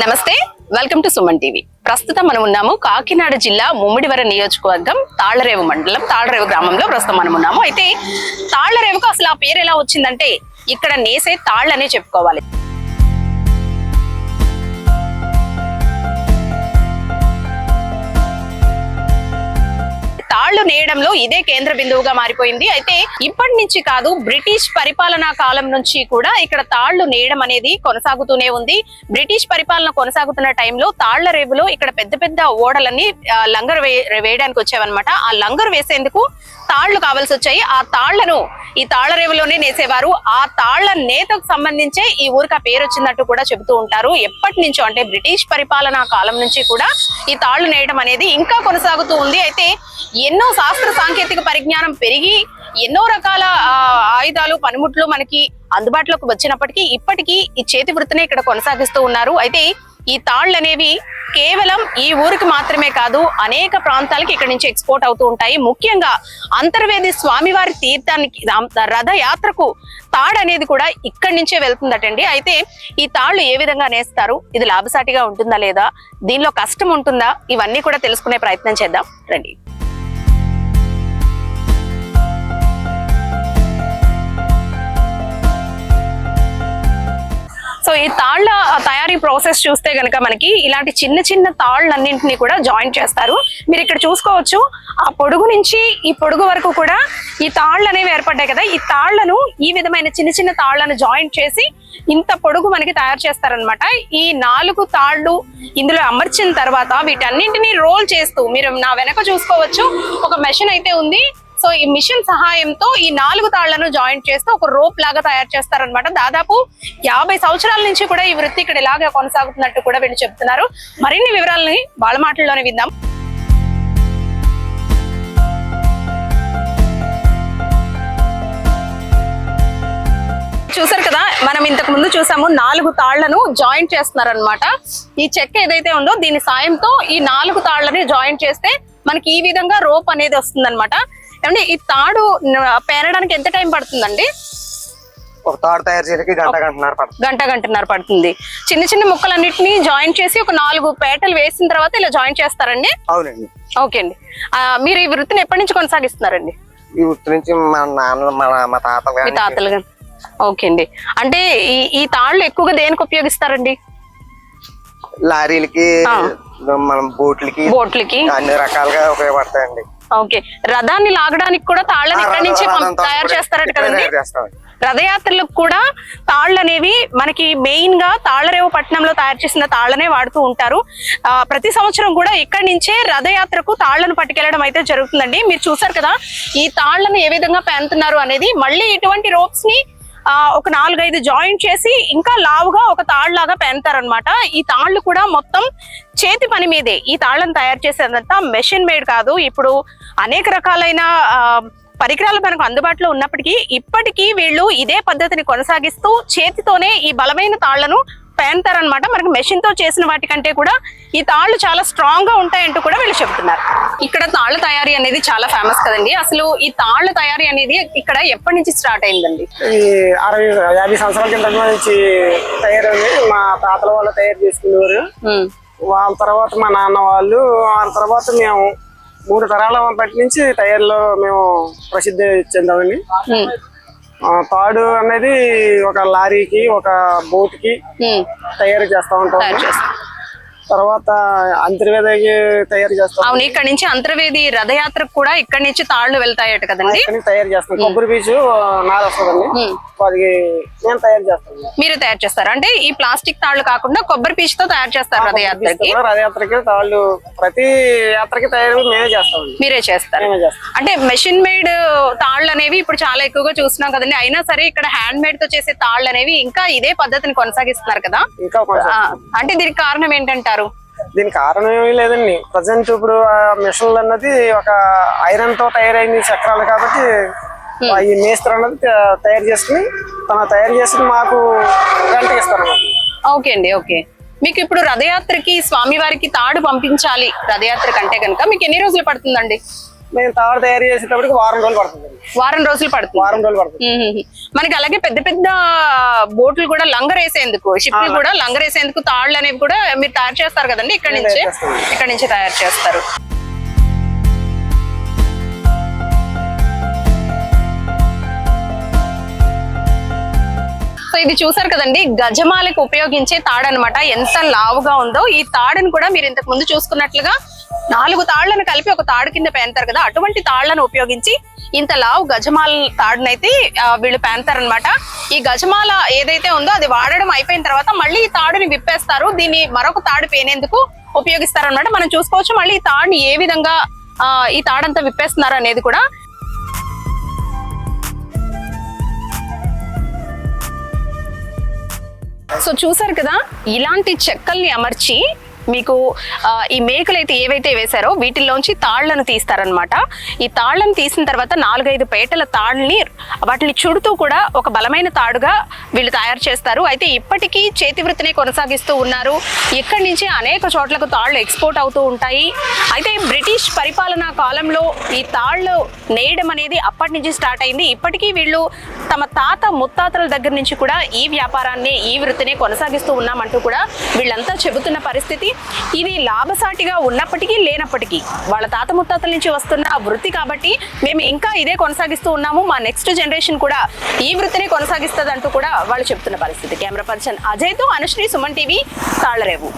నమస్తే welcome to Suman TV. ప్రస్తుతం మనం ఉన్నాము కాకినాడ జిల్లా ముమ్మిడివర నియోజకవర్గం తాళ్ళరేవు మండలం తాళ్ళరేవు గ్రామంలో ప్రస్తుతం మనం ఉన్నాము. అయితే తాళ్ళరేవుకు అసలు ఆ పేరు ఎలా వచ్చిందంటే ఇక్కడ నేసే తాళ్ళనే చెప్పుకోవాలి. తాళ్ళు నేయడంలో ఇదే కేంద్ర బిందువుగా మారిపోయింది. అయితే ఇప్పటి నుంచి కాదు బ్రిటిష్ పరిపాలనా కాలం నుంచి కూడా ఇక్కడ తాళ్ళు నేయడం అనేది కొనసాగుతూనే ఉంది. బ్రిటిష్ పరిపాలన కొనసాగుతున్న టైంలో తాళ్ళ రేవులో ఇక్కడ పెద్ద పెద్ద ఓడలన్నీ లంగర్ వేయడానికి వచ్చేవన్నమాట. ఆ లంగరు వేసేందుకు తాళ్ళు కావాల్సి వచ్చాయి. ఆ తాళ్ళను ఈ తాళ్ళ రేవులోనే నేసేవారు. ఆ తాళ్ళ నేతకు సంబంధించే ఈ ఊరికి ఆ పేరు వచ్చినట్టు కూడా చెబుతూ ఉంటారు. ఎప్పటి నుంచో అంటే బ్రిటిష్ పరిపాలనా కాలం నుంచి కూడా ఈ తాళ్ళు నేయడం అనేది ఇంకా కొనసాగుతూ ఉంది. అయితే ఎన్నో ఎన్నో శాస్త్ర సాంకేతిక పరిజ్ఞానం పెరిగి ఎన్నో రకాల ఆయుధాలు పనిముట్లు మనకి అందుబాటులోకి వచ్చినప్పటికీ ఇప్పటికీ ఈ చేతి వృత్తిని ఇక్కడ కొనసాగిస్తూ ఉన్నారు. అయితే ఈ తాళ్ళు అనేవి కేవలం ఈ ఊరికి మాత్రమే కాదు అనేక ప్రాంతాలకి ఇక్కడ నుంచి ఎక్స్పోర్ట్ అవుతూ ఉంటాయి. ముఖ్యంగా అంతర్వేది స్వామివారి తీర్థానికి రథయాత్రకు తాడు అనేది కూడా ఇక్కడి నుంచే వెళ్తుందటండి. అయితే ఈ తాళ్ళు ఏ విధంగా నేస్తారు? ఇది లాభసాటిగా ఉంటుందా లేదా? దీనిలో కష్టం ఉంటుందా? ఇవన్నీ కూడా తెలుసుకునే ప్రయత్నం చేద్దాం. రండి. సో ఈ తాళ్ళ తయారీ ప్రాసెస్ చూస్తే గనక మనకి ఇలాంటి చిన్న చిన్న తాళ్ళన్నింటినీ కూడా జాయింట్ చేస్తారు. మీరు ఇక్కడ చూసుకోవచ్చు ఆ పొడుగు నుంచి ఈ పొడుగు వరకు కూడా ఈ తాళ్ళు అనేవి ఏర్పడ్డాయి కదా ఈ తాళ్ళను ఈ విధమైన చిన్న చిన్న తాళ్ళను జాయింట్ చేసి ఇంత పొడుగు మనకి తయారు చేస్తారనమాట ఈ నాలుగు తాళ్ళు ఇందులో అమర్చిన తర్వాత వీటన్నింటినీ రోల్ చేస్తూ మీరు నా వెనక చూసుకోవచ్చు ఒక మెషిన్ అయితే ఉంది. సో ఈ మిషన్ సహాయంతో ఈ నాలుగు తాళ్ళను జాయింట్ చేస్తూ ఒక రోప్ లాగా తయారు చేస్తారనమాట దాదాపు యాభై సంవత్సరాల నుంచి కూడా ఈ వృత్తి ఇక్కడ ఇలాగే కొనసాగుతున్నట్టు కూడా వీళ్ళు చెప్తున్నారు. మరిన్ని వివరాలని వాళ్ళ మాటల్లోనే విందాం. చూసారు కదా మనం ఇంతకు ముందు చూసాము నాలుగు తాళ్ళను జాయింట్ చేస్తున్నారనమాట ఈ చెక్క ఏదైతే ఉందో దీని సాయంతో ఈ నాలుగు తాళ్ళని జాయింట్ చేస్తే మనకి ఈ విధంగా రోప్ అనేది వస్తుందన్నమాట. ఏమంటే ఈ తాడు పేరడానికి ఎంత టైం పడుతుందండి? ఒక తాడు తయారు చేయడానికి గంట గంటన్నర పడుతుంది. గంట గంటన్నర పడుతుంది. చిన్న చిన్న ముక్కలన్నిటిని జాయింట్ చేసి ఒక నాలుగు పేటలు వేసిన తర్వాత ఇలా జాయింట్ చేస్తారండి? అవునండి. ఓకే అండి. మీరు ఈ వృత్తిని ఎప్పటి నుంచి కొనసాగిస్తున్నారండి? ఈ వృత్తి నుంచి మా నాన్న మా మా తాత మీ తాతలు గాని. ఓకే అండి. అంటే ఈ ఈ తాళ్ళు ఎక్కువగా దేనికి ఉపయోగిస్తారండి? లారీలకి. మనం బోట్లకి బోట్లకి. అన్ని రకాలుగా ఉపయోగపడతాయండి. ఓకే. రథాన్ని లాగడానికి కూడా తాళ్ళని ఇక్కడి నుంచి తయారు చేస్తారట కదండి. రథయాత్రలకు కూడా తాళ్ళు అనేవి మనకి మెయిన్గా తాళ్ళరేవు పట్టణంలో తయారు చేసిన తాళ్ళనే వాడుతూ ఉంటారు. ఆ, ప్రతి సంవత్సరం కూడా ఇక్కడి నుంచే రథయాత్రకు తాళ్ళను పట్టుకెళ్ళడం అయితే జరుగుతుందండి. మీరు చూసారు కదా ఈ తాళ్ళను ఏ విధంగా పేనుతున్నారు అనేది మళ్ళీ ఇటువంటి రోప్స్ని ఒక నాలుగైదు జాయింట్ చేసి ఇంకా లావుగా ఒక తాళ్ళాగా పెంతారనమాట ఈ తాళ్ళు కూడా మొత్తం చేతి పని మీదే. ఈ తాళ్ళను తయారు చేసేదంతా మెషిన్ మేడ్ కాదు. ఇప్పుడు అనేక రకాలైన ఆ, పరికరాలు మనకు అందుబాటులో ఉన్నప్పటికీ ఇప్పటికీ వీళ్ళు ఇదే పద్ధతిని కొనసాగిస్తూ చేతితోనే ఈ బలమైన తాళ్ళను పేంతారనమాట మనకి మెషిన్తో చేసిన వాటికంటే కూడా ఈ తాళ్ళు చాలా స్ట్రాంగ్గా ఉంటాయంటూ కూడా వీళ్ళు చెబుతున్నారు. ఇక్కడ తాళ్ళ తయారీ అనేది చాలా ఫేమస్ కదండి. అసలు ఈ తాళ్ళ తయారీ అనేది ఇక్కడ ఎప్పటి నుంచి స్టార్ట్ అయిందండి? ఈ అరవై యాభై సంవత్సరాల కింద నుంచి తయారైంది మా తాతల వాళ్ళు తయారు చేసుకునేవారు. వాళ్ళ తర్వాత మా నాన్న వాళ్ళు వాళ్ళ తర్వాత మేము మూడు తరాల బట్టి నుంచి తయారీలో మేము ప్రసిద్ధి చెందామండి. తాడు అనేది ఒక లారీకి ఒక బోట్కి ఉమ్, తయారు చేస్తా ఉంటాం. తర్వాత అంతర్వేదకి తయారు చేస్తాం. అవును ఇక్కడ నుంచి అంతర్వేది రథయాత్రకు కూడా ఇక్కడ నుంచి తాళ్ళు వెళ్తాయట కదండి? తయారు చేస్తాం. కొబ్బరి పీచు నార వస్తుందండి. అది మేము తయారు చేస్తాం. మీరు తయారు చేస్తారు. అంటే ఈ ప్లాస్టిక్ తాళ్ళు కాకుండా కొబ్బరి పీచుతో తయారు చేస్తారు రథయాత్రకి? రథయాత్రకి తాళ్ళు ప్రతి యాత్రకి తయారు మేమే చేస్తామండి. మీరే చేస్తారు. చేస్తాం. అంటే మెషిన్ మేడ్ తాళ్ళు అనేవి ఇప్పుడు చాలా ఎక్కువగా చూస్తున్నాం కదండి. అయినా సరే ఇక్కడ హ్యాండ్ మేడ్తో చేసే తాళ్ళు అనేవి ఇంకా ఇదే పద్ధతిని కొనసాగిస్తున్నారు కదా? అంటే దీనికి కారణం ఏంటంటారు? దీనికి కారణం ఏమీ లేదండి. ప్రజెంట్ ఇప్పుడు ఆ మిషన్లు అన్నది ఒక ఐరన్తో తయారైన చక్రాలు కాబట్టి ఈ మేస్త్రి అన్నది తయారు చేసుకుని తన తయారు చేసుకుని మాకు రెంట్కి ఇస్తారు ఓకే అండి ఓకే. మీకు ఇప్పుడు రథయాత్రకి స్వామివారికి తాడు పంపించాలి రథయాత్ర కంటే కనుక మీకు ఎన్ని రోజులు పడుతుందండి? మేము తాడు తయారు చేసేటప్పటికి వారం రోజులు పడుతుంది. వారం రోజులు పడుతుంది. వారం రోజులు పడుతుంది. మనకి అలాగే పెద్ద పెద్ద బోట్లు కూడా లంగరేసేందుకు షిప్లు కూడా లంగరేసేందుకు తాళ్ళు అనేవి కూడా మీరు తయారు చేస్తారు కదండి ఇక్కడ నుంచి. ఇక్కడ నుంచి తయారు చేస్తారు. సో ఇది చూసారు కదండి గజమాలకు ఉపయోగించే తాడు అనమాట ఎంత లావుగా ఉందో ఈ తాడును కూడా మీరు ఇంతకు ముందు చూసుకున్నట్లుగా నాలుగు తాళ్ళను కలిపి ఒక తాడు కింద పేంతారు కదా అటువంటి తాళ్ళను ఉపయోగించి ఇంత లావు గజమాల తాడునైతే వీళ్ళు పేంతారు అనమాట ఈ గజమాల ఏదైతే ఉందో అది వాడడం అయిపోయిన తర్వాత మళ్ళీ ఈ తాడుని విప్పేస్తారు. దీన్ని మరొక తాడు పేనేందుకు ఉపయోగిస్తారు అనమాట మనం చూసుకోవచ్చు మళ్ళీ ఈ తాడుని ఏ విధంగా ఆ, ఈ తాడంతా విప్పేస్తున్నారు అనేది కూడా. సో చూసారు కదా ఇలాంటి చెక్కల్ని అమర్చి మీకు ఈ మేకలు అయితే ఏవైతే వేశారో వీటిల్లోంచి తాళ్ళను తీస్తారనమాట ఈ తాళ్ళను తీసిన తర్వాత నాలుగైదు పేటల తాళ్ళని వాటిని చుడుతూ కూడా ఒక బలమైన తాడుగా వీళ్ళు తయారు చేస్తారు. అయితే ఇప్పటికీ చేతి వృత్తిని కొనసాగిస్తూ ఉన్నారు. ఇక్కడి నుంచి అనేక చోట్లకు తాళ్ళు ఎక్స్పోర్ట్ అవుతూ ఉంటాయి. అయితే బ్రిటిష్ పరిపాలనా కాలంలో ఈ తాళ్ళు నేయడం అనేది అప్పటి నుంచి స్టార్ట్ అయింది. ఇప్పటికీ వీళ్ళు తమ తాత ముత్తాతల దగ్గర నుంచి కూడా ఈ వ్యాపారాన్ని ఈ వృత్తిని కొనసాగిస్తూ ఉన్నామంటూ కూడా వీళ్ళంతా చెబుతున్న పరిస్థితి. ఇది లాభసాటిగా ఉన్నప్పటికీ లేనప్పటికీ. వాళ్ళ తాత ముత్తాతల నుంచి వస్తున్న ఆ వృత్తి కాబట్టి మేము ఇంకా ఇదే కొనసాగిస్తూ ఉన్నాము. మా నెక్స్ట్ జనరేషన్ కూడా ఈ వృత్తిని కొనసాగిస్తుంది అంటూ కూడా వాళ్ళు చెప్తున్న పరిస్థితి. కెమెరా పర్సన్ అజయ్తో అనుశ్రీ సుమన్ టీవీ తాళరేవు